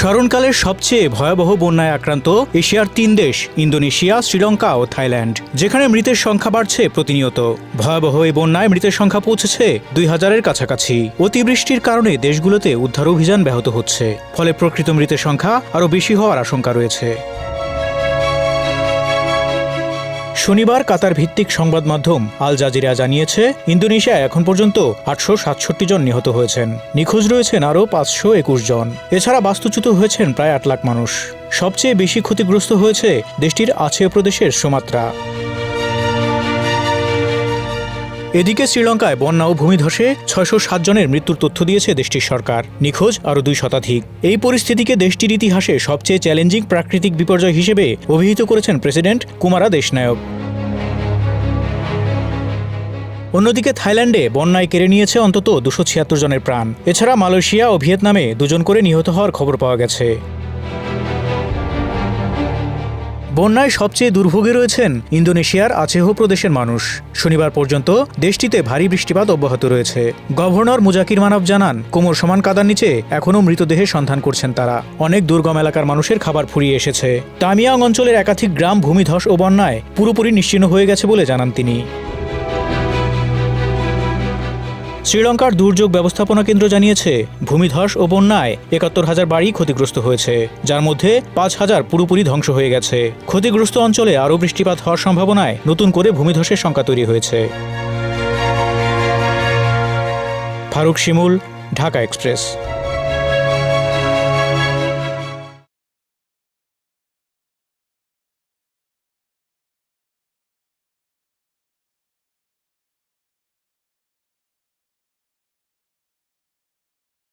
স্মরণকালের সবচেয়ে ভয়াবহ বন্যায় আক্রান্ত এশিয়ার তিন দেশ, ইন্দোনেশিয়া, শ্রীলঙ্কা ও থাইল্যান্ড, যেখানে মৃতের সংখ্যা বাড়ছে প্রতিনিয়ত। ভয়াবহ এই বন্যায় মৃতের সংখ্যা পৌঁছেছে দুই হাজারের কাছাকাছি। অতিবৃষ্টির কারণে দেশগুলোতে উদ্ধার অভিযান ব্যাহত হচ্ছে, ফলে প্রকৃত মৃতের সংখ্যা আরও বেশি হওয়ার আশঙ্কা রয়েছে। শনিবার কাতার ভিত্তিক সংবাদ মাধ্যম আল জাজিরা জানিয়েছে ইন্দোনেশিয়ায় এখন পর্যন্ত আটশো সাতষট্টি জন নিহত হয়েছেন। নিখোঁজ রয়েছেন আরও পাঁচশো একুশ জন। এছাড়া বাস্তুচ্যুত হয়েছেন প্রায় আট লাখ মানুষ। সবচেয়ে বেশি ক্ষতিগ্রস্ত হয়েছে দেশটির আছে প্রদেশের সুমাত্রা। এদিকে শ্রীলঙ্কায় বন্যা ও ভূমিধসে ছয়শো সাত জনের মৃত্যুর তথ্য দিয়েছে দেশটির সরকার, নিখোঁজ আরও দুই শতাধিক। এই পরিস্থিতিকে দেশটির ইতিহাসে সবচেয়ে চ্যালেঞ্জিং প্রাকৃতিক বিপর্যয় হিসেবে অভিহিত করেছেন প্রেসিডেন্ট কুমারা দেশনায়ক। অন্যদিকে থাইল্যান্ডে বন্যায় কেড়ে নিয়েছে অন্তত দুশো ছিয়াত্তর জনের প্রাণ। এছাড়া মালয়েশিয়া ও ভিয়েতনামে দুজন করে নিহত হওয়ার খবর পাওয়া গেছে। বন্যায় সবচেয়ে দুর্ভোগে রয়েছেন ইন্দোনেশিয়ার আছেহ প্রদেশের মানুষ। শনিবার পর্যন্ত দেশটিতে ভারী বৃষ্টিপাত অব্যাহত রয়েছে। গভর্নর মুজাকির মানব জানান, কোমর সমান কাদার নিচে এখনও মৃতদেহের সন্ধান করছেন তারা। অনেক দুর্গম এলাকার মানুষের খাবার ফুরিয়ে এসেছে। তামিয়াং অঞ্চলের একাধিক গ্রাম ভূমিধস ও বন্যায় পুরোপুরি নিশ্চিহ্ন হয়ে গেছে বলে জানান তিনি। শ্রীলঙ্কার দুর্যোগ ব্যবস্থাপনা কেন্দ্র জানিয়েছে, ভূমিধস ও বন্যায় একাত্তর হাজার বাড়ি ক্ষতিগ্রস্ত হয়েছে, যার মধ্যে পাঁচ হাজার পুরোপুরি ধ্বংস হয়ে গেছে। ক্ষতিগ্রস্ত অঞ্চলে আরও বৃষ্টিপাত হওয়ার সম্ভাবনায় নতুন করে ভূমিধসের শঙ্কা তৈরি হয়েছে। ফারুক শিমুল, ঢাকা এক্সপ্রেস।